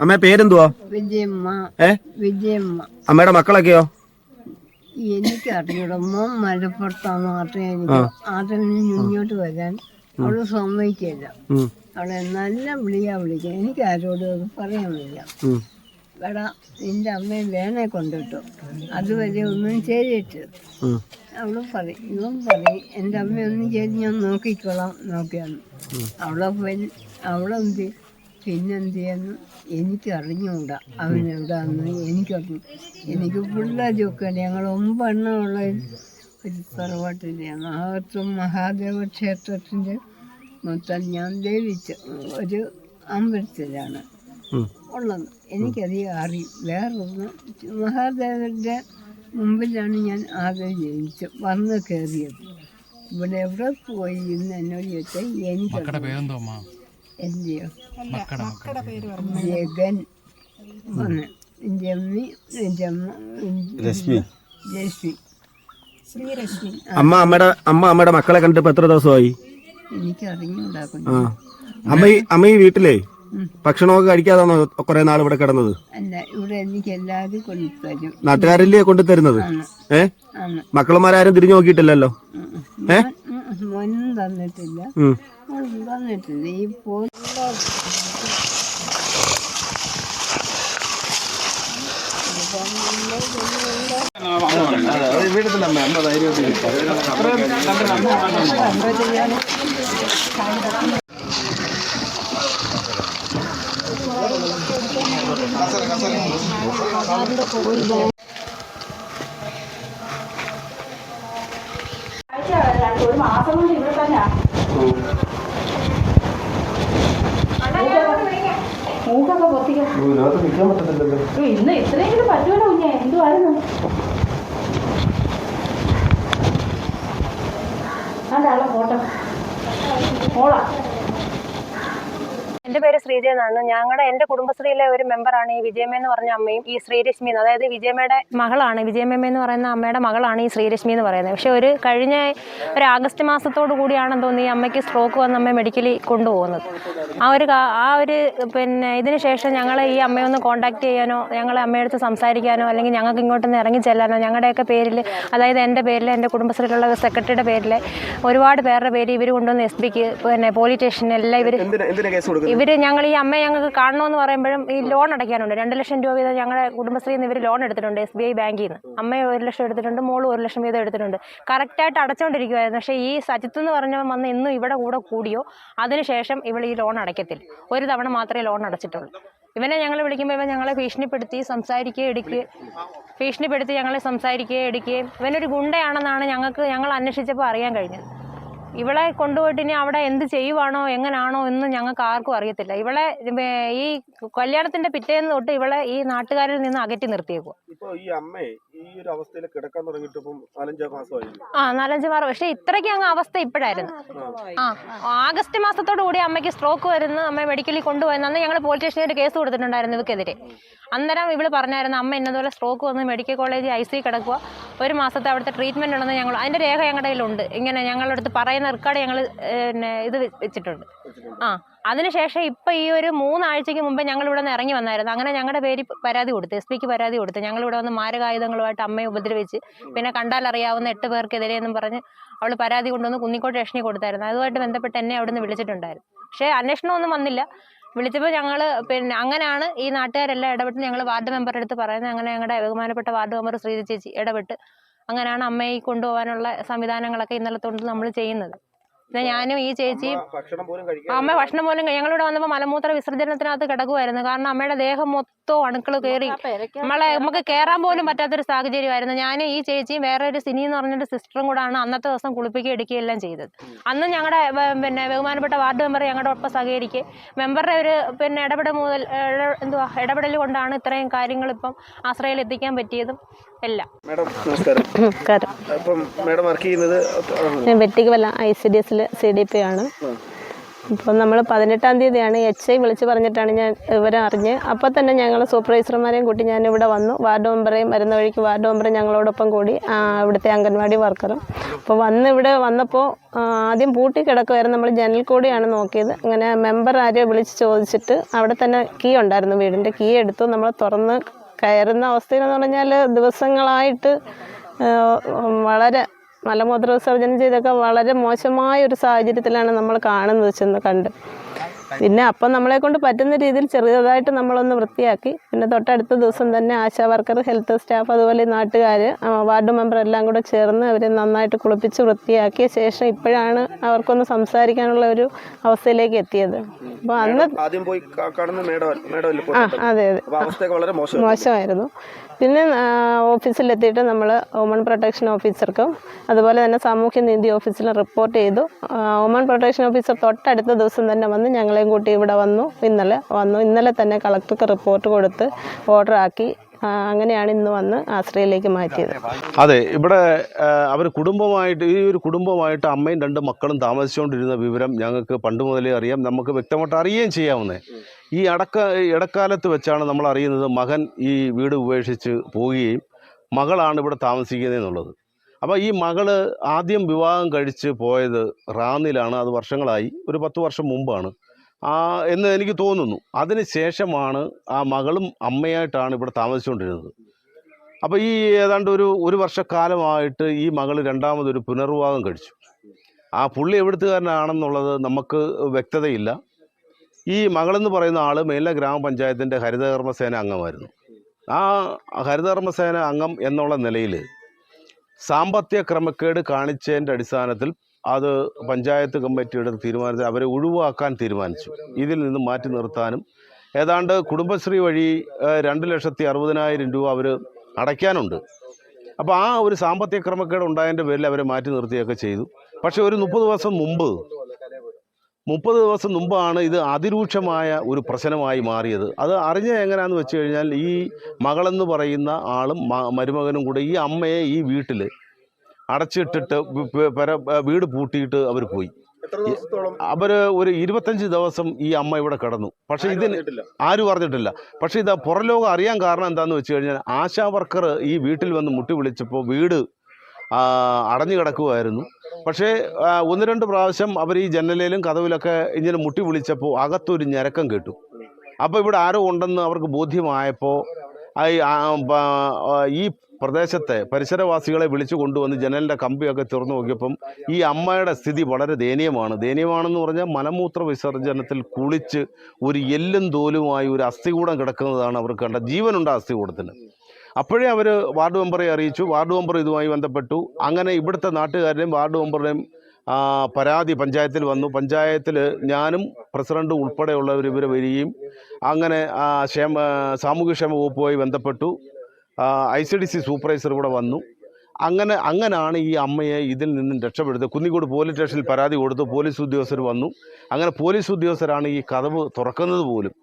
അമ്മ പേരെന്തുവാ? വിജയമ്മ. ഏ? വിജയമ്മ. അമ്മയുടെ മക്കളൊക്കെയോ? എനിക്ക് അറിഞ്ഞിടുമ്പോ മലപ്പുറത്താണ് മാത്രമേ എനിക്ക് ആദ്യം മുന്നോട്ട് വരാൻ അവൾ സമ്മതിക്കില്ല. അവളെ നല്ല വിളിയാ വിളിക്കുക എനിക്ക് ആരോടും പറയാൻ വയ്യ എടാ നിന്റെ അമ്മയെ വേണേ കൊണ്ടിട്ടു അതുവരെ ഒന്നും ചെയ്തിട്ട്. അവൾ പറയും ഇവൻ പറയും എന്റെ അമ്മയൊന്നും ചെയ്ത് ഞാൻ നോക്കിക്കോളാം നോക്കിയാണ്. അവളെ അവളെന്ത് പിന്നെന്ത് ചെയ്യുന്നു എനിക്ക് അറിഞ്ഞുകൂടാ അവൻ എവിടാന്ന് എനിക്കറിഞ്ഞു. എനിക്ക് പിള്ളേരൊക്കെ ഞങ്ങൾ ഒമ്പെണ്ണമുള്ള ഒരു തറവാട്ടിലാണ് മഹാത്വം മഹാദേവ ക്ഷേത്രത്തിന്റെ മൊത്തം ഞാൻ ദേവിച്ച ഒരു അമ്പലത്തിലാണ് ഉള്ളത്. എനിക്കധികം അറിയും. വേറൊന്ന് മഹാദേവന്റെ മുമ്പിലാണ് ഞാൻ ആദ്യം ജനിച്ചത് വന്ന് കയറിയത്. ഇവിടെ എവിടെ പോയി എന്ന് എന്നോട് ചോദിച്ചാൽ എനിക്കറിയാം ജഗൻ രശ്മി. രശ്മി അമ്മ അമ്മയുടെ അമ്മ അമ്മയുടെ മക്കളെ കണ്ടിട്ട് എത്ര ദിവസമായി? എനിക്ക് അമ്മ ഈ അമ്മ ഈ വീട്ടിലേ? ഭക്ഷണമൊക്കെ കഴിക്കാതാണോ കുറെ നാൾ ഇവിടെ കിടന്നത്? അല്ല ഇവിടെ എനിക്ക് എല്ലാവരും കൊണ്ടുതരും. നാട്ടുകാരല്ലേ കൊണ്ടു തരുന്നത് ഏ? മക്കളുമാരും തിരിഞ്ഞു നോക്കിയിട്ടില്ലല്ലോ? ഏ? മോൻ ഉം, മോനും തന്നിട്ടില്ല ഉം. അമ്മ ഈ പോലുള്ള ഒരു Oh. പേര് എന്നാണ് ഞങ്ങളുടെ എന്റെ കുടുംബശ്രീയിലെ ഒരു മെമ്പറാണ് ഈ വിജയമ്മ എന്ന് പറഞ്ഞ അമ്മയും ഈ ശ്രീരശ്മി അതായത് വിജയമ്മയുടെ മകളാണ്. വിജയമ്മ എന്ന് പറയുന്ന അമ്മയുടെ മകളാണ് ഈ ശ്രീരശ്മി എന്ന് പറയുന്നത്. പക്ഷെ ഒരു കഴിഞ്ഞ ഒരു ആഗസ്റ്റ് മാസത്തോടു കൂടിയാണെന്ന് തോന്നി ഈ അമ്മയ്ക്ക് സ്ട്രോക്ക് വന്ന് അമ്മ മെഡിക്കലിൽ കൊണ്ടുപോകുന്നത്. ആ ഒരു ആ ഒരു പിന്നെ ഇതിന് ശേഷം ഞങ്ങൾ ഈ അമ്മയൊന്ന് കോൺടാക്ട് ചെയ്യാനോ ഞങ്ങളെ അമ്മയെടുത്ത് സംസാരിക്കാനോ അല്ലെങ്കിൽ ഞങ്ങൾക്ക് ഇങ്ങോട്ടൊന്ന് ഇറങ്ങി ചെല്ലാനോ ഞങ്ങളുടെയൊക്കെ പേരിൽ അതായത് എന്റെ പേരിൽ എന്റെ കുടുംബശ്രീയിലുള്ള സെക്രട്ടറിയുടെ പേരിൽ ഒരുപാട് പേരുടെ പേര് ഇവർ കൊണ്ടുവന്ന് എസ് പിക്ക് പിന്നെ പോലീസ് സ്റ്റേഷനിലെല്ലാം ഇവർ ഇവർ ഞങ്ങൾ ഈ അമ്മയെ ഞങ്ങൾക്ക് കാണണമെന്ന് പറയുമ്പോഴും ഈ ലോൺ അടയ്ക്കാനുണ്ട്. രണ്ട് ലക്ഷം രൂപ വീതം ഞങ്ങളുടെ കുടുംബശ്രീയിൽ നിന്ന് ഇവർ ലോൺ എടുത്തിട്ടുണ്ട് എസ് ബി ഐ ബാങ്കിൽ നിന്ന് അമ്മ ഒരു ലക്ഷം എടുത്തിട്ടുണ്ട് മോൾ ഒരു ലക്ഷം വീതം എടുത്തിട്ടുണ്ട്. കറക്റ്റായിട്ട് അടച്ചുകൊണ്ടിരിക്കുമായിരുന്നു പക്ഷേ ഈ സജിത്ത് എന്ന് പറഞ്ഞവൻ വന്ന് ഇന്നും ഇവിടെ കൂടെ കൂടിയോ അതിനുശേഷം ഇവൾ ഈ ലോൺ അടയ്ക്കത്തില്ല. ഒരു തവണ മാത്രമേ ലോൺ അടച്ചിട്ടുള്ളൂ. ഇവനെ ഞങ്ങൾ വിളിക്കുമ്പോൾ ഇവൻ ഞങ്ങളെ ഭീഷണിപ്പെടുത്തി സംസാരിക്കുകയും എടുക്കുകയും ഭീഷണിപ്പെടുത്തി ഞങ്ങളെ സംസാരിക്കുകയും എടുക്കുകയും ഇവനൊരു ഗുണ്ടയാണെന്നാണ് ഞങ്ങൾക്ക് ഞങ്ങൾ അന്വേഷിച്ചപ്പോൾ അറിയാൻ കഴിഞ്ഞത്. ഇവളെ കൊണ്ടുപോയിട്ട് ഇനി അവിടെ എന്ത് ചെയ്യുവാണോ എങ്ങനാണോ എന്ന് ഞങ്ങൾക്ക് ആർക്കും അറിയത്തില്ല. ഇവളെ ഈ കല്യാണത്തിന്റെ പിറ്റേന്ന് തൊട്ട് ഇവളെ ഈ നാട്ടുകാരിൽ നിന്ന് അകറ്റി നിർത്തിയേക്കുക ഈ ഒരു അവസ്ഥയിൽ കിടക്കാൻ തുടങ്ങിയിട്ട് നാലഞ്ച് മാസമായി. ആ നാലഞ്ച് മാസം. പക്ഷെ ഇത്രയ്ക്ക് അങ്ങ് അവസ്ഥ ഇപ്പോഴായിരുന്നു. ആ ആഗസ്റ്റ് മാസത്തോടു കൂടി അമ്മയ്ക്ക് സ്ട്രോക്ക് വരുന്നു. അമ്മ മെഡിക്കലിൽ കൊണ്ടുപോയി അന്ന് ഞങ്ങൾ പോലീസ് സ്റ്റേഷനിൽ കേസ് കൊടുത്തിട്ടുണ്ടായിരുന്നു ഇവക്കെതിരെ. അന്നേരം ഇവൾ പറഞ്ഞായിരുന്നു അമ്മ ഇന്നതുപോലെ സ്ട്രോക്ക് വന്ന് മെഡിക്കൽ കോളേജ് ഐ സി കിടക്കുക ഒരു മാസത്തെ അവിടുത്തെ ട്രീറ്റ്മെന്റ് ഉണ്ടെന്ന് ഞങ്ങൾ അതിന്റെ രേഖ ഞങ്ങളുടെ കയ്യിലുണ്ട്. ഇങ്ങനെ ഞങ്ങളുടെ അടുത്ത് പറയുന്ന റെക്കോർഡ് ഞങ്ങൾ ഇത് വെച്ചിട്ടുണ്ട്. ആ അതിനുശേഷം ഇപ്പൊ ഈ ഒരു മൂന്നാഴ്ചയ്ക്ക് മുമ്പ് ഞങ്ങൾ ഇവിടെ നിന്ന് ഇറങ്ങി വന്നായിരുന്നു. അങ്ങനെ ഞങ്ങളുടെ പേര് പരാതി കൊടുത്തു എസ് പിക്ക് പരാതി കൊടുത്തു ഞങ്ങൾ ഇവിടെ വന്ന് മാരകായുധങ്ങളുമായിട്ട് അമ്മയെ ഉപദ്രവിച്ച് പിന്നെ കണ്ടാൽ അറിയാവുന്ന എട്ട് പേർക്കെതിരെ എന്നും പറഞ്ഞ് അവൾ പരാതി കൊണ്ടുവന്ന് കുന്നിക്കോട്ട് സ്റ്റേഷനിൽ കൊടുത്തായിരുന്നു. അതുമായിട്ട് ബന്ധപ്പെട്ട് എന്നെ അവിടെ നിന്ന് വിളിച്ചിട്ടുണ്ടായിരുന്നു. പക്ഷേ അന്വേഷണമൊന്നും വന്നില്ല. വിളിച്ചപ്പോൾ ഞങ്ങൾ പിന്നെ അങ്ങനെയാണ് ഈ നാട്ടുകാരെല്ലാം ഇടപെട്ട് ഞങ്ങൾ വാർഡ് മെമ്പറുടെ അടുത്ത് പറയുന്നത്. അങ്ങനെ ഞങ്ങളുടെ ബഹുമാനപ്പെട്ട വാർഡ് മെമ്പർ ശ്രീജ ചേച്ചി ഇടപെട്ട് അങ്ങനെയാണ് അമ്മയെ കൊണ്ടുപോകാനുള്ള സംവിധാനങ്ങളൊക്കെ ഇന്നലെ തൊണ്ട് നമ്മൾ ചെയ്യുന്നത്. ഞാനും ഈ പോലും അമ്മ ഭക്ഷണം പോലും ഞങ്ങളിവിടെ വന്നപ്പോൾ മലമൂത്ര വിസർജനത്തിനകത്ത് കിടക്കുമായിരുന്നു കാരണം അമ്മയുടെ ദേഹം മൊത്തം അണുക്കൾ കയറി നമ്മളെ നമുക്ക് കയറാൻ പോലും പറ്റാത്തൊരു സാഹചര്യമായിരുന്നു. ഞാനും ഈ ചേച്ചിയും വേറെ ഒരു സിനി എന്ന് പറഞ്ഞൊരു സിസ്റ്ററും കൂടാണ് അന്നത്തെ ദിവസം കുളിപ്പിക്കുക എടുക്കുകയും എല്ലാം ചെയ്തത്. അന്ന് ഞങ്ങളുടെ പിന്നെ ബഹുമാനപ്പെട്ട വാർഡ് മെമ്പർ ഞങ്ങളുടെ ഒപ്പം സഹകരിക്കുക മെമ്പറുടെ ഒരു പിന്നെ ഇടപെടൽ മുതൽ എന്തുവാ ഇടപെടൽ കൊണ്ടാണ് ഇത്രയും കാര്യങ്ങൾ ഇപ്പം ആശ്രയിൽ എത്തിക്കാൻ പറ്റിയതും എല്ലാം. മാഡം നമസ്കാരം. അപ്പം മാഡം വർക്ക് ചെയ്യുന്നത് ഞാൻ വെട്ടിക്കവല ഐ സി ഡി എസിൽ സി ഡി പി ആണ്. അപ്പം നമ്മൾ പതിനെട്ടാം തീയതിയാണ് എച്ച് ഐ വിളിച്ച് പറഞ്ഞിട്ടാണ് ഞാൻ വിവരം അറിഞ്ഞ് അപ്പോൾ തന്നെ ഞങ്ങൾ സൂപ്പർവൈസർമാരെയും കൂട്ടി ഞാൻ ഇവിടെ വന്നു. വാർഡ് മെമ്പറേയും വരുന്ന വഴിക്ക് വാർഡ് മെമ്പർ ഞങ്ങളോടൊപ്പം കൂടി ഇവിടുത്തെ അംഗൻവാടി വർക്കറും. അപ്പോൾ വന്ന് ഇവിടെ വന്നപ്പോൾ ആദ്യം പൂട്ടി കിടക്കുമായിരുന്നു നമ്മൾ ജനൽ കൂടിയാണ് നോക്കിയത്. അങ്ങനെ മെമ്പർ ആരെയോ വിളിച്ച് ചോദിച്ചിട്ട് അവിടെ തന്നെ കീ ഉണ്ടായിരുന്നു വീടിന്റെ കീ എടുത്തു. നമ്മൾ തുറന്ന് കയറുന്ന അവസ്ഥയിലെന്ന് പറഞ്ഞാൽ ദിവസങ്ങളായിട്ട് വളരെ മലമൂത്ര വിസർജനം ചെയ്തൊക്കെ വളരെ മോശമായ ഒരു സാഹചര്യത്തിലാണ് നമ്മൾ കാണുന്നത് ചെന്ന് കണ്ട്. പിന്നെ അപ്പം നമ്മളെ കൊണ്ട് പറ്റുന്ന രീതിയിൽ ചെറിയതായിട്ട് നമ്മളൊന്ന് വൃത്തിയാക്കി. പിന്നെ തൊട്ടടുത്ത ദിവസം തന്നെ ആശാ വർക്കർ ഹെൽത്ത് സ്റ്റാഫ് അതുപോലെ നാട്ടുകാർ വാർഡ് മെമ്പർ എല്ലാം കൂടെ ചേർന്ന് അവരെ നന്നായിട്ട് കുളിപ്പിച്ച് വൃത്തിയാക്കിയ ശേഷം ഇപ്പോഴാണ് അവർക്കൊന്ന് സംസാരിക്കാനുള്ള ഒരു അവസ്ഥയിലേക്ക് എത്തിയത്. അപ്പോൾ അന്ന് ആദ്യം പോയി കാണുന്ന ആ അതെ അതെ. മോശമായിരുന്നു. പിന്നെ ഓഫീസിലെത്തിയിട്ട് നമ്മൾ വുമൺ പ്രൊട്ടക്ഷൻ ഓഫീസർക്കും അതുപോലെ തന്നെ സാമൂഹ്യ നീതി ഓഫീസിലും റിപ്പോർട്ട് ചെയ്തു. വുമൺ പ്രൊട്ടക്ഷൻ ഓഫീസർ തൊട്ടടുത്ത ദിവസം തന്നെ വന്ന് ഞങ്ങളെയും കൂട്ടി ഇവിടെ വന്നു. ഇന്നലെ വന്നു. ഇന്നലെ തന്നെ കളക്ടർക്ക് റിപ്പോർട്ട് കൊടുത്ത് ഓർഡർ ആക്കി. അങ്ങനെയാണ് ഇന്ന് വന്ന് ആശ്രയിലേക്ക് മാറ്റിയത്. അതെ ഇവിടെ അവർ കുടുംബമായിട്ട് ഈ ഒരു കുടുംബമായിട്ട് അമ്മയും രണ്ട് മക്കളും താമസിച്ചുകൊണ്ടിരുന്ന വിവരം ഞങ്ങൾക്ക് പണ്ട് മുതലേ അറിയാം. നമുക്ക് വ്യക്തമായിട്ട് അറിയുകയും ചെയ്യാവുന്നേ. ഈ അടക്ക ഇടക്കാലത്ത് വെച്ചാണ് നമ്മൾ അറിയുന്നത് മകൻ ഈ വീട് ഉപേക്ഷിച്ച് പോവുകയും മകളാണ് ഇവിടെ താമസിക്കുന്നത് എന്നുള്ളത് അപ്പോൾ ഈ മകൾ ആദ്യം വിവാഹം കഴിച്ച് പോയത് റാന്നിലാണ്. അത് വർഷങ്ങളായി. ഒരു പത്ത് വർഷം മുമ്പാണ്. ആ എന്ന് എനിക്ക് തോന്നുന്നു. അതിന് ശേഷമാണ് ആ മകളും അമ്മയായിട്ടാണ് ഇവിടെ താമസിച്ചുകൊണ്ടിരുന്നത്. അപ്പോൾ ഈ ഏതാണ്ട് ഒരു ഒരു വർഷക്കാലമായിട്ട് ഈ മകൾ രണ്ടാമതൊരു പുനർവിവാഹം കഴിച്ചു. ആ പുള്ളി എവിടുത്തുകാരനാണെന്നുള്ളത് നമുക്ക് വ്യക്തതയില്ല. ഈ മകളെന്ന് പറയുന്ന ആൾ മേല ഗ്രാമപഞ്ചായത്തിന്റെ ഹരിതകർമ്മസേന അംഗമായിരുന്നു. ആ ഹരിതകർമ്മസേന അംഗം എന്നുള്ള നിലയിൽ സാമ്പത്തിക ക്രമക്കേട് കാണിച്ചതിന്റെ അടിസ്ഥാനത്തിൽ അത് പഞ്ചായത്ത് കമ്മിറ്റിയുടെ തീരുമാനത്തിൽ അവരെ ഒഴിവാക്കാൻ തീരുമാനിച്ചു. ഇതിൽ നിന്ന് മാറ്റി നിർത്താനും ഏതാണ്ട് കുടുംബശ്രീ വഴി രണ്ട് ലക്ഷത്തി അറുപതിനായിരം രൂപ അവർ അടയ്ക്കാനുണ്ട്. അപ്പോൾ ആ ഒരു സാമ്പത്തിക ക്രമക്കേട് ഉണ്ടായതിന്റെ പേരിൽ അവരെ മാറ്റി നിർത്തുകയൊക്കെ ചെയ്തു. പക്ഷേ ഒരു മുപ്പത് ദിവസം മുമ്പ് മുപ്പത് ദിവസം മുമ്പാണ് ഇത് അതിരൂക്ഷമായ ഒരു പ്രശ്നമായി മാറിയത്. അത് അറിഞ്ഞ എങ്ങനെയാണെന്ന് വെച്ച് കഴിഞ്ഞാൽ ഈ മകളെന്ന് പറയുന്ന ആളും മരുമകനും കൂടെ ഈ അമ്മയെ ഈ വീട്ടിൽ അടച്ചിട്ടിട്ട് പര- വീട് പൂട്ടിയിട്ട് അവർ പോയി. അവർ ഒരു ഇരുപത്തഞ്ച് ദിവസം ഈ അമ്മ ഇവിടെ കിടന്നു. പക്ഷേ ഇതിന് ആരും അറിഞ്ഞിട്ടില്ല. പക്ഷേ ഇത് പുറലോകം അറിയാൻ കാരണം എന്താണെന്ന് വെച്ച് കഴിഞ്ഞാൽ ആശാ വർക്കർ ഈ വീട്ടിൽ വന്ന് മുട്ടി വിളിച്ചപ്പോൾ വീട് അടഞ്ഞു കിടക്കുമായിരുന്നു പക്ഷേ ഒന്ന് രണ്ട് പ്രാവശ്യം അവർ ഈ ജനലിലും കഥവിലൊക്കെ ഇങ്ങനെ മുട്ടി വിളിച്ചപ്പോൾ അകത്തൊരു ഞരക്കം കേട്ടു. അപ്പോൾ ഇവിടെ ആരോ ഉണ്ടെന്ന് അവർക്ക് ബോധ്യമായപ്പോൾ ഈ, പ്രദേശത്തെ പരിസരവാസികളെ വിളിച്ചു കൊണ്ടുവന്ന് ജനലിന്റെ കമ്പിയൊക്കെ തുറന്നു നോക്കിയപ്പം ഈ അമ്മയുടെ സ്ഥിതി വളരെ ദയനീയമാണ്. ദയനീയമാണെന്ന് പറഞ്ഞാൽ മലമൂത്ര വിസർജനത്തിൽ കുളിച്ച് ഒരു എല്ലും തോലുമായി ഒരു അസ്ഥികൂടം കിടക്കുന്നതാണ് അവർക്ക് കണ്ട ജീവനുണ്ട് അസ്ഥികൂടത്തിന്. അപ്പോഴേ അവർ വാർഡ് മെമ്പറെ അറിയിച്ചു. വാർഡ് മെമ്പർ ഇതുമായി ബന്ധപ്പെട്ടു. അങ്ങനെ ഇവിടുത്തെ നാട്ടുകാരുടെയും വാർഡ് മെമ്പറുടെയും പരാതി പഞ്ചായത്തിൽ വന്നു. പഞ്ചായത്തിൽ ഞാനും പ്രസിഡന്റ് ഉൾപ്പെടെയുള്ളവർ ഇവർ വരികയും അങ്ങനെ ക്ഷേമ സാമൂഹ്യക്ഷേമ വകുപ്പുമായി ബന്ധപ്പെട്ടു. I C D C supervisor ഇവിടെ വന്നു. അങ്ങനെ അങ്ങനെയാണ് ഈ അമ്മയെ ഇതിൽ നിന്നും രക്ഷപ്പെടുത്തുന്നത് കുന്നിക്കോട് പോലീസ് സ്റ്റേഷനിൽ പരാതി കൊടുത്തു. പോലീസ് ഉദ്യോഗസ്ഥർ വന്നു. അങ്ങനെ പോലീസ് ഉദ്യോഗസ്ഥരാണ് ഈ കഥവ് തുറക്കുന്നത് പോലും.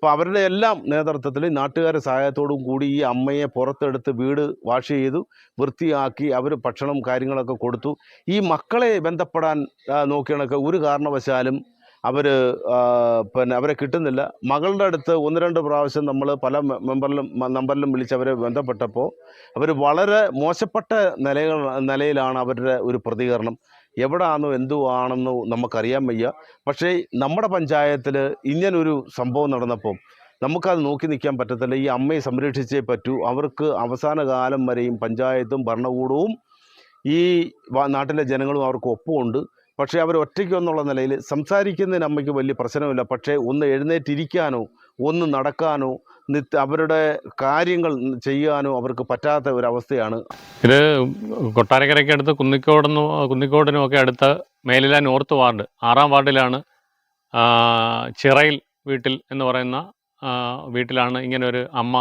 അപ്പോൾ അവരുടെ എല്ലാം നേതൃത്വത്തിൽ നാട്ടുകാരുടെ സഹായത്തോടും കൂടി ഈ അമ്മയെ പുറത്തെടുത്ത് വീട് വാഷ് ചെയ്തു വൃത്തിയാക്കി അവർ ഭക്ഷണം കാര്യങ്ങളൊക്കെ കൊടുത്തു. ഈ മക്കളെ ബന്ധപ്പെടാൻ നോക്കിയണൊക്കെ ഒരു കാരണവശാലും അവർ പിന്നെ അവരെ കിട്ടുന്നില്ല. മകളുടെ അടുത്ത് ഒന്ന് രണ്ട് പ്രാവശ്യം നമ്മൾ പല മെമ്പറിലും നമ്പറിലും വിളിച്ച് അവരെ ബന്ധപ്പെട്ടപ്പോൾ അവർ വളരെ മോശപ്പെട്ട നിലകൾ നിലയിലാണ് അവരുടെ ഒരു പ്രതികരണം. എവിടാണെന്നോ എന്തുവാണെന്നോ നമുക്കറിയാൻ വയ്യ. പക്ഷേ നമ്മുടെ പഞ്ചായത്തിൽ ഇങ്ങനൊരു സംഭവം നടന്നപ്പം നമുക്കത് നോക്കി നിൽക്കാൻ പറ്റത്തില്ല. ഈ അമ്മയെ സംരക്ഷിച്ചേ പറ്റൂ. അവർക്ക് അവസാന കാലം വരെയും പഞ്ചായത്തും ഭരണകൂടവും ഈ നാട്ടിലെ ജനങ്ങളും അവർക്ക് ഒപ്പമുണ്ട്. പക്ഷേ അവർ ഒറ്റയ്ക്കൊന്നുള്ള നിലയിൽ സംസാരിക്കുന്നതിന് അമ്മയ്ക്ക് വലിയ പ്രശ്നമില്ല. പക്ഷേ ഒന്ന് എഴുന്നേറ്റിരിക്കാനോ ഒന്ന് നടക്കാനോ നിത്യ അവരുടെ കാര്യങ്ങൾ ചെയ്യാനോ അവർക്ക് പറ്റാത്ത ഒരവസ്ഥയാണ്. ഇത് കൊട്ടാരക്കരയ്ക്ക് അടുത്ത് കുന്നിക്കോടെന്ന് കുന്നിക്കോടിനും ഒക്കെ അടുത്ത് മേലില നോർത്ത് വാർഡ്. ആറാം വാർഡിലാണ് ചിറയിൽ വീട്ടിൽ എന്ന് പറയുന്ന വീട്ടിലാണ് ഇങ്ങനെ ഒരു അമ്മ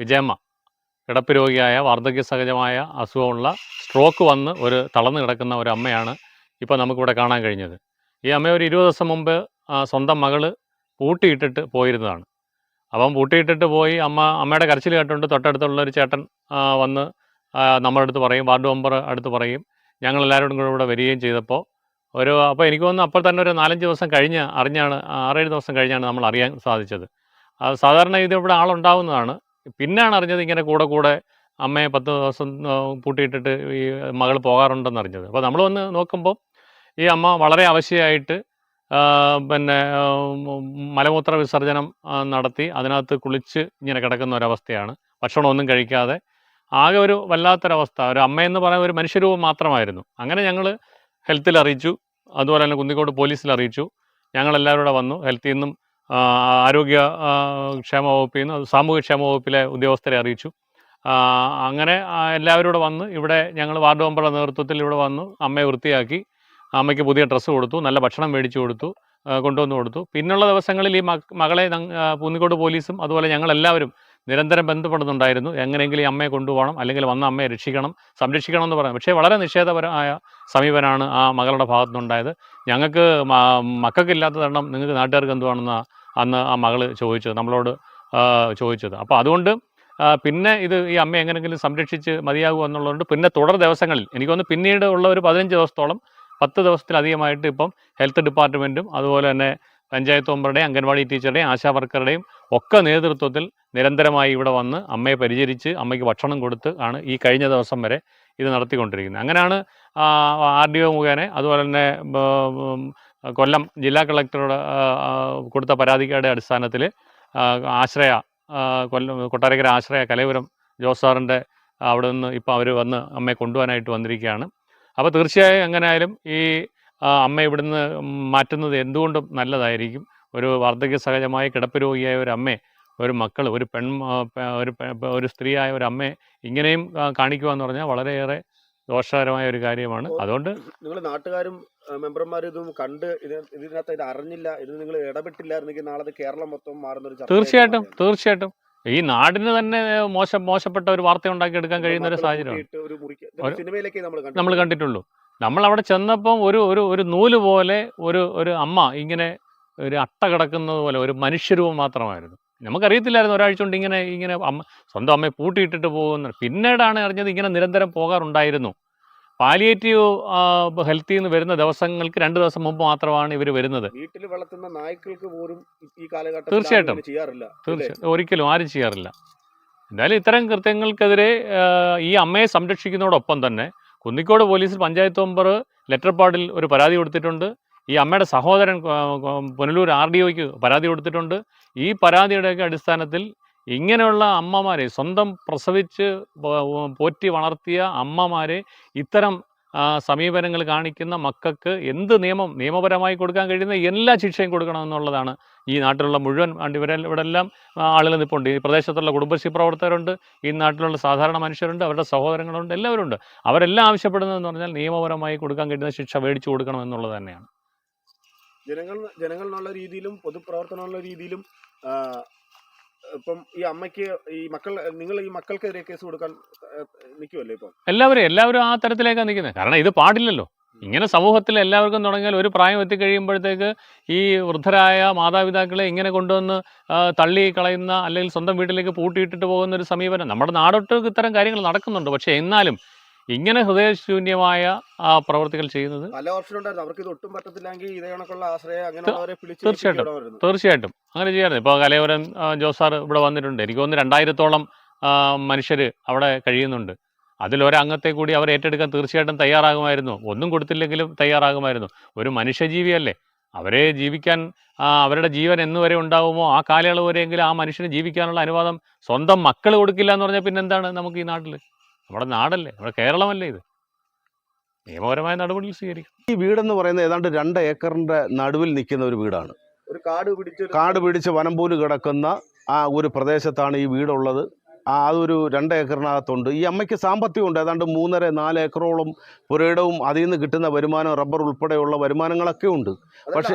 വിജയമ്മ കിടപ്പ് രോഗിയായ വാർദ്ധക്യ സഹജമായ അസുഖമുള്ള സ്ട്രോക്ക് വന്ന് ഒരു തളർന്നു കിടക്കുന്ന ഒരു അമ്മയാണ് ഇപ്പോൾ നമുക്കിവിടെ കാണാൻ കഴിഞ്ഞത്. ഈ അമ്മ ഒരു ഇരുപത് ദിവസം മുമ്പ് സ്വന്തം മകൾ പൂട്ടിയിട്ടിട്ട് പോയിരുന്നതാണ്. അപ്പം പൂട്ടിയിട്ടിട്ട് പോയി അമ്മ അമ്മയുടെ കരച്ചിൽ കേട്ടുകൊണ്ട് തൊട്ടടുത്തുള്ള ഒരു ചേട്ടൻ വന്ന് നമ്മുടെ അടുത്ത് പറയും വാർഡ് മെമ്പർ അടുത്ത് പറയും. ഞങ്ങൾ എല്ലാവരോടും കൂടെ ഇവിടെ വരികയും ചെയ്തപ്പോൾ ഒരു അപ്പോൾ എനിക്ക് തോന്നുന്നു അപ്പോൾ തന്നെ ഒരു നാലഞ്ച് ദിവസം കഴിഞ്ഞ് അറിഞ്ഞാണ് ആറേഴ് ദിവസം കഴിഞ്ഞാണ് നമ്മൾ അറിയാൻ സാധിച്ചത്. സാധാരണ ഇത് ഇവിടെ ആളുണ്ടാവുന്നതാണ്. പിന്നെയാണ് അറിഞ്ഞത് ഇങ്ങനെ കൂടെ കൂടെ അമ്മയെ പത്ത് ദിവസം പൂട്ടിയിട്ടിട്ട് ഈ മകൾ പോകാറുണ്ടെന്ന് അറിഞ്ഞത്. അപ്പോൾ നമ്മൾ വന്ന് നോക്കുമ്പോൾ ഈ അമ്മ വളരെ അവശയായിട്ട് ആ, പിന്നെ മലമൂത്ര വിസർജനം നടത്തി അതിനകത്ത് കുളിച്ച് ഇങ്ങനെ കിടക്കുന്ന ഒരവസ്ഥയാണ്. ഭക്ഷണമൊന്നും കഴിക്കാതെ. ആകെ ഒരു വല്ലാത്തൊരവസ്ഥ. ഒരു അമ്മയെന്ന് പറയുന്ന ഒരു മനുഷ്യരൂപം മാത്രമായിരുന്നു. അങ്ങനെ ഞങ്ങൾ ഹെൽത്തിൽ അറിയിച്ചു. അതുപോലെ തന്നെ കുന്നിക്കോട് പോലീസിൽ അറിയിച്ചു. ഞങ്ങളെല്ലാവരും കൂടെ വന്നു. ഹെൽത്തിൽ നിന്നും ആരോഗ്യ ക്ഷേമ വകുപ്പിൽ നിന്ന് സാമൂഹ്യ ക്ഷേമ വകുപ്പിലെ ഉദ്യോഗസ്ഥരെ അറിയിച്ചു. അങ്ങനെ എല്ലാവരും കൂടെ വന്ന് ഇവിടെ ഞങ്ങൾ വാർഡ് മെമ്പറുടെ നേതൃത്വത്തിൽ ഇവിടെ വന്നു. അമ്മയെ വൃത്തിയാക്കി. അമ്മയ്ക്ക് പുതിയ ഡ്രസ്സ് കൊടുത്തു നല്ല ഭക്ഷണം മേടിച്ചു കൊടുത്തു കൊണ്ടുവന്നു കൊടുത്തു. പിന്നുള്ള ദിവസങ്ങളിൽ ഈ മകളെ പൂന്നിക്കോട് പോലീസും അതുപോലെ ഞങ്ങളെല്ലാവരും നിരന്തരം ബന്ധപ്പെടുന്നുണ്ടായിരുന്നു. എങ്ങനെയെങ്കിലും ഈ അമ്മയെ കൊണ്ടുപോകണം അല്ലെങ്കിൽ വന്ന അമ്മയെ രക്ഷിക്കണം സംരക്ഷിക്കണം എന്ന് പറയാം പക്ഷേ വളരെ നിഷേധപരമായ സമീപനമാണ് ആ മകളുടെ ഭാഗത്തുനിന്നുണ്ടായത്. ഞങ്ങൾക്ക് മക്കൾക്കില്ലാത്ത തരണം നിങ്ങൾക്ക് നാട്ടുകാർക്ക് എന്തുവാണെന്ന് അന്ന് ആ മകൾ ചോദിച്ചത് നമ്മളോട് ചോദിച്ചത്. അപ്പോൾ അതുകൊണ്ട് പിന്നെ ഇത് ഈ അമ്മ എങ്ങനെയെങ്കിലും സംരക്ഷിച്ച് മതിയാകുമെന്നുള്ളതുകൊണ്ട് പിന്നെ തുടർ ദിവസങ്ങളിൽ എനിക്കൊന്ന് പിന്നീട് ഉള്ള ഒരു പതിനഞ്ച് ദിവസത്തോളം പത്ത് ദിവസത്തിലധികമായിട്ട് ഇപ്പം ഹെൽത്ത് ഡിപ്പാർട്ട്മെന്റും അതുപോലെ തന്നെ പഞ്ചായത്ത് മെമ്പറുടെയും അംഗൻവാടി ടീച്ചറുടെയും ആശാ വർക്കറുടെയും ഒക്കെ നേതൃത്വത്തിൽ നിരന്തരമായി ഇവിടെ വന്ന് അമ്മയെ പരിചരിച്ച് അമ്മയ്ക്ക് ഭക്ഷണം കൊടുത്ത് ആണ് ഈ കഴിഞ്ഞ ദിവസം വരെ ഇത് നടത്തിക്കൊണ്ടിരിക്കുന്നത്. അങ്ങനെയാണ് ആർ ഡി ഒ മുഖേന അതുപോലെ തന്നെ കൊല്ലം ജില്ലാ കളക്ടറുടെ കൊടുത്ത പരാതികളുടെ അടിസ്ഥാനത്തിൽ ആശ്രയ കൊല്ലം കൊട്ടാരക്കര ആശ്രയ കലയപുരം ജോസ് സാറിന്റെ അവിടെ നിന്ന് ഇപ്പോൾ അവർ വന്ന് അമ്മയെ കൊണ്ടുപോകാനായിട്ട് വന്നിരിക്കുകയാണ്. അപ്പോൾ തീർച്ചയായും എങ്ങനെയായാലും ഈ അമ്മ ഇവിടുന്ന് മാറ്റുന്നത് എന്തുകൊണ്ടും നല്ലതായിരിക്കും. ഒരു വാർദ്ധക്യ സഹജമായ കിടപ്പ് രോഗിയായ ഒരു അമ്മ ഒരു മക്കൾ ഒരു പെൺ ഒരു ഒരു സ്ത്രീയായ ഒരു അമ്മയെ ഇങ്ങനെയും കാണിക്കുക എന്ന് പറഞ്ഞാൽ വളരെയേറെ ദോഷകരമായ ഒരു കാര്യമാണ്. അതുകൊണ്ട് നിങ്ങൾ നാട്ടുകാരും മെമ്പർമാരും ഇതും കണ്ട് ഇത് ഇതിനകത്ത് ഇത് അറിഞ്ഞില്ല ഇത് നിങ്ങൾ ഇടപെട്ടില്ലായിരുന്നെങ്കിൽ നാളെ കേരളം മൊത്തം മാറുന്ന ഒരു തീർച്ചയായിട്ടും. തീർച്ചയായിട്ടും. ഈ നാടിന് തന്നെ മോശം മോശപ്പെട്ട ഒരു വാർത്ത ഉണ്ടാക്കിയെടുക്കാൻ കഴിയുന്ന ഒരു സാഹചര്യം സാഹചര്യമാണ്. നമ്മൾ കണ്ടിട്ടുള്ളൂ. നമ്മൾ അവിടെ ചെന്നപ്പം ഒരു ഒരു ഒരു നൂൽ പോലെ ഒരു ഒരു അമ്മ ഇങ്ങനെ ഒരു അട്ട കിടക്കുന്നത് പോലെ ഒരു മനുഷ്യരൂപം മാത്രമായിരുന്നു. നമുക്കറിയത്തില്ലായിരുന്നു ഒരാഴ്ച കൊണ്ട് ഇങ്ങനെ ഇങ്ങനെ അമ്മ സ്വന്തം അമ്മയെ പൂട്ടിയിട്ടിട്ട് പോകുന്ന. പിന്നീടാണ് അറിഞ്ഞത് ഇങ്ങനെ നിരന്തരം പോകാറുണ്ടായിരുന്നു. പാലിയേറ്റീവ് ഹെൽത്തിൽ നിന്ന് വരുന്ന ദിവസങ്ങൾക്ക് രണ്ട് ദിവസം മുമ്പ് മാത്രമാണ് ഇവർ വരുന്നത്. വീട്ടിൽ വളർത്തുന്ന നായ്ക്കൾക്ക് പോലും ഈ- കാലഘട്ടം കാലഘട്ടത്തിൽ തീർച്ചയായിട്ടും. ചെയ്യാറില്ല തീർച്ചയായിട്ടും തീർച്ചയായും ഒരിക്കലും ആരും ചെയ്യാറില്ല. എന്തായാലും ഇത്തരം കൃത്യങ്ങൾക്കെതിരെ ഈ അമ്മയെ സംരക്ഷിക്കുന്നതോടൊപ്പം തന്നെ കുന്നിക്കോട് പോലീസിൽ പഞ്ചായത്ത് മെമ്പർ ലെറ്റർ പാഡിൽ ഒരു പരാതി കൊടുത്തിട്ടുണ്ട്. ഈ അമ്മയുടെ സഹോദരൻ പുനലൂർ ആർ ഡി ഒക്ക് പരാതി കൊടുത്തിട്ടുണ്ട്. ഈ പരാതിയുടെയൊക്കെ അടിസ്ഥാനത്തിൽ ഇങ്ങനെയുള്ള അമ്മമാരെ സ്വന്തം പ്രസവിച്ച് പോറ്റി വളർത്തിയ അമ്മമാരെ ഇത്തരം സമീപനങ്ങൾ കാണിക്കുന്ന മക്കൾക്ക് എന്ത് നിയമം നിയമപരമായി കൊടുക്കാൻ കഴിയുന്ന എല്ലാ ശിക്ഷയും കൊടുക്കണം എന്നുള്ളതാണ് ഈ നാട്ടിലുള്ള മുഴുവൻ ഇവരെ ഇവിടെ എല്ലാം ആളുകൾ നിൽപ്പുണ്ട് ഈ പ്രദേശത്തുള്ള കുടുംബശ്രീ പ്രവർത്തകരുണ്ട് ഈ നാട്ടിലുള്ള സാധാരണ മനുഷ്യരുണ്ട് അവരുടെ സഹോദരങ്ങളുണ്ട് എല്ലാവരും ഉണ്ട് അവരെല്ലാം ആവശ്യപ്പെടുന്നതെന്ന് പറഞ്ഞാൽ നിയമപരമായി കൊടുക്കാൻ കഴിയുന്ന ശിക്ഷ മേടിച്ചു കൊടുക്കണം എന്നുള്ളത് തന്നെയാണ്. ജനങ്ങൾ ജനങ്ങൾ എന്നുള്ള രീതിയിലും പൊതുപ്രവർത്തനം എന്നുള്ള രീതിയിലും ഇപ്പം ഈ അമ്മയ്ക്ക് ഈ മക്കൾ നിങ്ങൾ ഈ മക്കൾക്കെതിരെ കേസ് കൊടുക്കാൻ നിൽക്കുമല്ലേ ഇപ്പം? എല്ലാവരും എല്ലാവരും ആ തരത്തിലേക്കാണ് നിൽക്കുന്നത് കാരണം ഇത് പാടില്ലല്ലോ. ഇങ്ങനെ സമൂഹത്തിൽ എല്ലാവർക്കും തുടങ്ങിയാൽ ഒരു പ്രായം എത്തിക്കഴിയുമ്പോഴത്തേക്ക് ഈ വൃദ്ധരായ മാതാപിതാക്കളെ ഇങ്ങനെ കൊണ്ടുവന്ന് തള്ളി കളയുന്ന അല്ലെങ്കിൽ സ്വന്തം വീട്ടിലേക്ക് പൂട്ടിയിട്ടിട്ട് പോകുന്ന ഒരു സമീപനം നമ്മുടെ നാടൊട്ട് ഇത്തരം കാര്യങ്ങൾ നടക്കുന്നുണ്ട്. പക്ഷേ എന്നാലും ഇങ്ങനെ ഹൃദയശൂന്യമായ ആ പ്രവർത്തികൾ ചെയ്യുന്നത് തീർച്ചയായിട്ടും. തീർച്ചയായിട്ടും. അങ്ങനെ ചെയ്യാറുണ്ട് ഇപ്പോൾ കലയോരം ജോസ് സാർ ഇവിടെ വന്നിട്ടുണ്ട്. എനിക്ക് തോന്നുന്നു രണ്ടായിരത്തോളം മനുഷ്യർ അവിടെ കഴിയുന്നുണ്ട്. അതിലൊരംഗത്തെ കൂടി അവർ ഏറ്റെടുക്കാൻ തീർച്ചയായിട്ടും തയ്യാറാകുമായിരുന്നു. ഒന്നും കൊടുത്തില്ലെങ്കിലും തയ്യാറാകുമായിരുന്നു. ഒരു മനുഷ്യജീവിയല്ലേ? അവരെ ജീവിക്കാൻ അവരുടെ ജീവൻ എന്ന് വരെ ഉണ്ടാകുമോ ആ കാലയളവ് വരെയെങ്കിലും ആ മനുഷ്യന് ജീവിക്കാനുള്ള അനുവാദം സ്വന്തം മക്കൾ കൊടുക്കില്ല എന്ന് പറഞ്ഞാൽ പിന്നെന്താണ് നമുക്ക് ഈ നാട്ടിൽ നമ്മുടെ നാടല്ലേ? നമ്മുടെ കേരളമല്ലേ ഇത്? നിയമപരമായ നടപടികൾ സ്വീകരിക്കും ഈ വീടെന്ന് പറയുന്നത് ഏതാണ്ട് രണ്ട് ഏക്കറിന്റെ നടുവിൽ നിൽക്കുന്ന ഒരു വീടാണ്. ഒരു കാട് പിടിച്ച് കാട് പിടിച്ച് വനം പോലും കിടക്കുന്ന ആ ഒരു പ്രദേശത്താണ് ഈ വീടുള്ളത്. ആ അതൊരു രണ്ട് ഏക്കറിനകത്തുണ്ട്. ഈ അമ്മയ്ക്ക് സാമ്പത്തികമുണ്ട്. ഏതാണ്ട് മൂന്നര നാല് ഏക്കറോളം പുരയിടവും അതിൽ നിന്ന് കിട്ടുന്ന വരുമാനം റബ്ബർ ഉൾപ്പെടെയുള്ള വരുമാനങ്ങളൊക്കെ ഉണ്ട്. പക്ഷെ?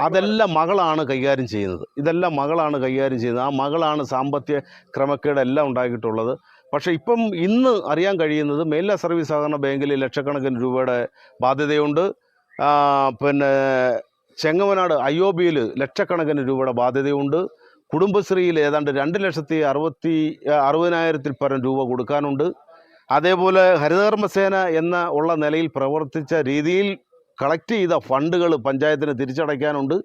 അതെല്ലാം മകളാണ് കൈകാര്യം ചെയ്യുന്നത്. ഇതെല്ലാം മകളാണ് കൈകാര്യം ചെയ്യുന്നത്. ആ മകളാണ് സാമ്പത്തിക ക്രമക്കേടെല്ലാം ഉണ്ടാക്കിയിട്ടുള്ളത്. പക്ഷേ ഇപ്പം ഇന്ന് അറിയാൻ കഴിയുന്നത് മേല സർവീസ് സഹകരണ ബാങ്കിൽ ലക്ഷക്കണക്കിന് രൂപയുടെ ബാധ്യതയുണ്ട്. പിന്നെ ചെങ്ങമനാട് ഐ ഒ ബിയിൽ ലക്ഷക്കണക്കിന് രൂപയുടെ ബാധ്യതയുണ്ട്. കുടുംബശ്രീയിൽ ഏതാണ്ട് രണ്ട് ലക്ഷത്തി അറുപത്തി അറുപതിനായിരത്തിൽ പരം രൂപ കൊടുക്കാനുണ്ട്. അതേപോലെ ഹരിതകർമ്മസേന എന്ന ഉള്ള നിലയിൽ പ്രവർത്തിച്ച രീതിയിൽ കളക്ട് ചെയ്ത ഫണ്ടുകൾ പഞ്ചായത്തിന് തിരിച്ചടയ്ക്കാനുണ്ട്.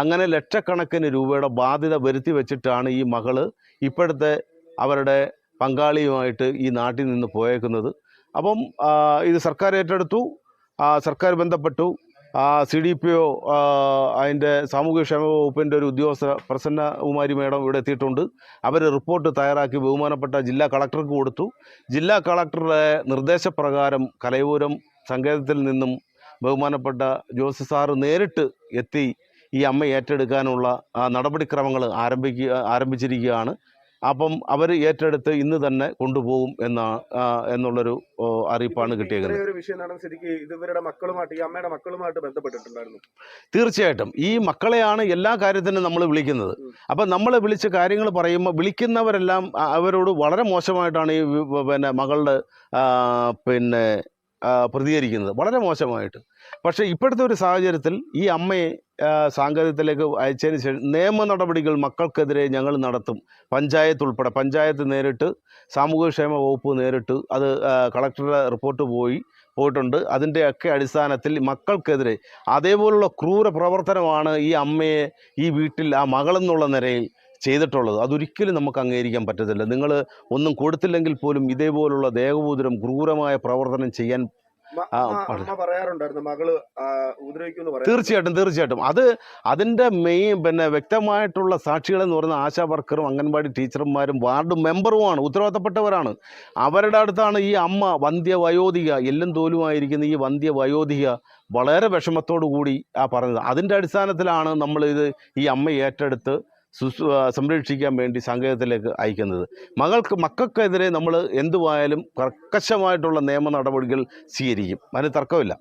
അങ്ങനെ ലക്ഷക്കണക്കിന് രൂപയുടെ ബാധ്യത വരുത്തി വെച്ചിട്ടാണ് ഈ മകൾ ഇപ്പോഴത്തെ അവരുടെ പങ്കാളിയുമായിട്ട് ഈ നാട്ടിൽ നിന്ന് പോയേക്കുന്നത്. അപ്പം ഇത് സർക്കാർ ഏറ്റെടുത്തു. സർക്കാർ ബന്ധപ്പെട്ടു. സി ഡി പി ഒ അതിന്റെ സാമൂഹ്യക്ഷേമ വകുപ്പിന്റെ ഒരു ഉദ്യോഗസ്ഥ പ്രസന്ന കുമാരി മേഡം ഇവിടെ എത്തിയിട്ടുണ്ട്. അവർ റിപ്പോർട്ട് തയ്യാറാക്കി ബഹുമാനപ്പെട്ട ജില്ലാ കളക്ടർക്ക് കൊടുത്തു. ജില്ലാ കളക്ടറുടെ നിർദ്ദേശപ്രകാരം കലയൂരം സങ്കേതത്തിൽ നിന്നും ബഹുമാനപ്പെട്ട ജോസ് സാറ് നേരിട്ട് എത്തി ഈ അമ്മ ഏറ്റെടുക്കാനുള്ള നടപടിക്രമങ്ങൾ ആരംഭിക്കുക ആരംഭിച്ചിരിക്കുകയാണ്. അപ്പം അവർ ഏറ്റെടുത്ത് ഇന്ന് തന്നെ കൊണ്ടുപോകും എന്ന എന്നുള്ളൊരു അറിയിപ്പാണ് കിട്ടിയേക്കുന്നത്. ഒരു വിഷയം നടന്ന സ്ഥിതിക്ക് ഇത് ഇവരുടെ മക്കളുമായിട്ട് ഈ അമ്മയുടെ മക്കളുമായിട്ട് ബന്ധപ്പെട്ടിട്ടുണ്ടായിരുന്നു. തീർച്ചയായിട്ടും. ഈ മക്കളെയാണ് എല്ലാ കാര്യത്തിനും നമ്മൾ വിളിക്കുന്നത്. അപ്പം നമ്മളെ വിളിച്ച് കാര്യങ്ങൾ പറയുമ്പോൾ വിളിക്കുന്നവരെല്ലാം അവരോട് വളരെ മോശമായിട്ടാണ് ഈ പിന്നെ മകളുടെ പിന്നെ പ്രതികരിക്കുന്നത്. വളരെ മോശമായിട്ട്. പക്ഷേ ഇപ്പോഴത്തെ ഒരു സാഹചര്യത്തിൽ ഈ അമ്മയെ സാങ്കേതികത്തിലേക്ക് അയച്ചതിന് ശേഷം നിയമ നടപടികൾ മക്കൾക്കെതിരെ ഞങ്ങൾ നടത്തും. പഞ്ചായത്ത് ഉൾപ്പെടെ. പഞ്ചായത്ത് നേരിട്ട് സാമൂഹ്യക്ഷേമ വകുപ്പ് നേരിട്ട് അത് കളക്ടറുടെ റിപ്പോർട്ട് പോയി പോയിട്ടുണ്ട്. അതിന്റെയൊക്കെ അടിസ്ഥാനത്തിൽ മക്കൾക്കെതിരെ അതേപോലുള്ള ക്രൂര പ്രവർത്തനമാണ് ഈ അമ്മയെ ഈ വീട്ടിൽ ആ മകളെന്നുള്ള നിലയിൽ ചെയ്തിട്ടുള്ളത്. അതൊരിക്കലും നമുക്ക് അംഗീകരിക്കാൻ പറ്റത്തില്ല. നിങ്ങൾ ഒന്നും കൊടുത്തില്ലെങ്കിൽ പോലും ഇതേപോലുള്ള ദേഹബോധനം ക്രൂരമായ പ്രവർത്തനം ചെയ്യാൻ പറയാറുണ്ടായിരുന്നു മകൾ തീർച്ചയായിട്ടും തീർച്ചയായിട്ടും. അത് അതിന്റെ മെയിൻ പിന്നെ വ്യക്തമായിട്ടുള്ള സാക്ഷികളെന്ന് പറയുന്ന ആശാ വർക്കറും അംഗൻവാടി ടീച്ചർമാരും വാർഡ് മെമ്പറുമാണ് ഉത്തരവാദിത്തപ്പെട്ടവരാണ്. അവരുടെ അടുത്താണ് ഈ അമ്മ വന്ധ്യ വയോധിക എല്ലും തോലുമായിരിക്കുന്ന ഈ വന്ധ്യ വയോധിക വളരെ വിഷമത്തോടു കൂടി ആ പറഞ്ഞത്. അതിന്റെ അടിസ്ഥാനത്തിലാണ് നമ്മളിത് ഈ അമ്മ ഏറ്റെടുത്ത് സംരക്ഷിക്കാൻ വേണ്ടി സങ്കേതത്തിലേക്ക് അയക്കുന്നത്. മകൾക്ക് മക്കൾക്കെതിരെ നമ്മൾ എന്തുവായാലും കർക്കശമായിട്ടുള്ള നിയമ നടപടികൾ സ്വീകരിക്കും. അതിന് തർക്കമില്ല.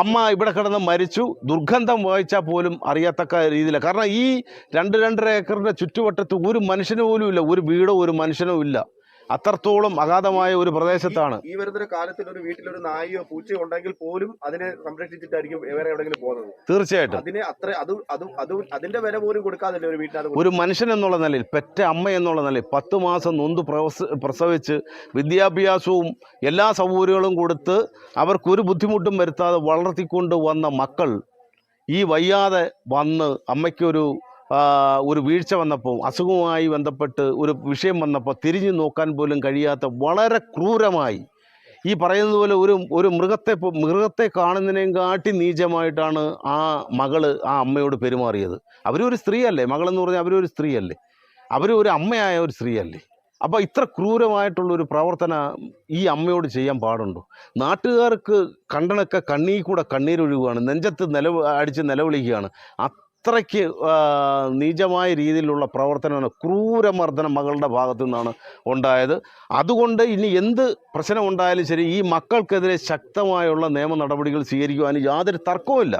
അമ്മ ഇവിടെ കിടന്ന് മരിച്ചു. ദുർഗന്ധം വായിച്ചാൽ പോലും അറിയത്തക്ക രീതിയിലാണ് കാരണം ഈ രണ്ട് രണ്ടര ഏക്കറിന്റെ ചുറ്റുവട്ടത്ത് ഒരു മനുഷ്യന് പോലും ഇല്ല. ഒരു വീടോ ഒരു മനുഷ്യനോ ഇല്ല. അത്രത്തോളം അഗാധമായ ഒരു പ്രദേശത്താണ്. ഈ വരുന്നൊരു കാലത്തിൽ ഒരു വീട്ടിൽ ഒരു നായയോ പൂച്ചയോ ഉണ്ടെങ്കിൽ പോലും അതിനെ സംരക്ഷിച്ചിട്ടായിരിക്കും വേറെ എവിടെയെങ്കിലും പോകുന്നത്. തീർച്ചയായിട്ടും. അതിനെ അത്ര അത് അത് അത് അതിന്റെ വില പോലും കൊടുക്കാതില്ല ഒരു വീട്ടിനകത്ത് ഒരു മനുഷ്യൻ എന്നുള്ള നിലയിൽ പെറ്റ അമ്മ എന്നുള്ള നിലയിൽ പത്ത് മാസം നൊന്ത് പ്രസവിച്ച് വിദ്യാഭ്യാസവും എല്ലാ സൗകര്യങ്ങളും കൊടുത്ത് അവർക്കൊരു ബുദ്ധിമുട്ടും വരുത്താതെ വളർത്തിക്കൊണ്ട് വന്ന മക്കൾ ഈ വയ്യാതെ വന്ന് അമ്മയ്ക്കൊരു ഒരു വീഴ്ച വന്നപ്പോൾ അസുഖവുമായി ബന്ധപ്പെട്ട് ഒരു വിഷയം വന്നപ്പോൾ തിരിഞ്ഞു നോക്കാൻ പോലും കഴിയാത്ത വളരെ ക്രൂരമായി. ഈ പറയുന്നത് പോലെ ഒരു ഒരു മൃഗത്തെ മൃഗത്തെ കാണുന്നതിനേയും കാട്ടി നീചമായിട്ടാണ് ആ മകൾ ആ അമ്മയോട് പെരുമാറിയത്. അവരൊരു സ്ത്രീയല്ലേ? മകളെന്ന് പറഞ്ഞാൽ അവരൊരു സ്ത്രീയല്ലേ? അവർ ഒരു അമ്മയായ ഒരു സ്ത്രീയല്ലേ? അപ്പോൾ ഇത്ര ക്രൂരമായിട്ടുള്ള ഒരു പ്രവർത്തന ഈ അമ്മയോട് ചെയ്യാൻ പാടുണ്ടോ? നാട്ടുകാർക്ക് കണ്ടണൊക്കെ കണ്ണീ കൂടെ കണ്ണീരൊഴുകുകയാണ് നെഞ്ചത്ത് നില അടിച്ച് നിലവിളിക്കുകയാണ്. അത്രയ്ക്ക് നീചമായ രീതിയിലുള്ള പ്രവർത്തനമാണ് ക്രൂരമർദ്ദനം മകളുടെ ഭാഗത്തു നിന്നാണ് ഉണ്ടായത്. അതുകൊണ്ട് ഇനി എന്ത് പ്രശ്നം ഉണ്ടായാലും ശരി ഈ മക്കൾക്കെതിരെ ശക്തമായുള്ള നിയമ നടപടികൾ സ്വീകരിക്കുവാൻ യാതൊരു തർക്കവുമില്ല.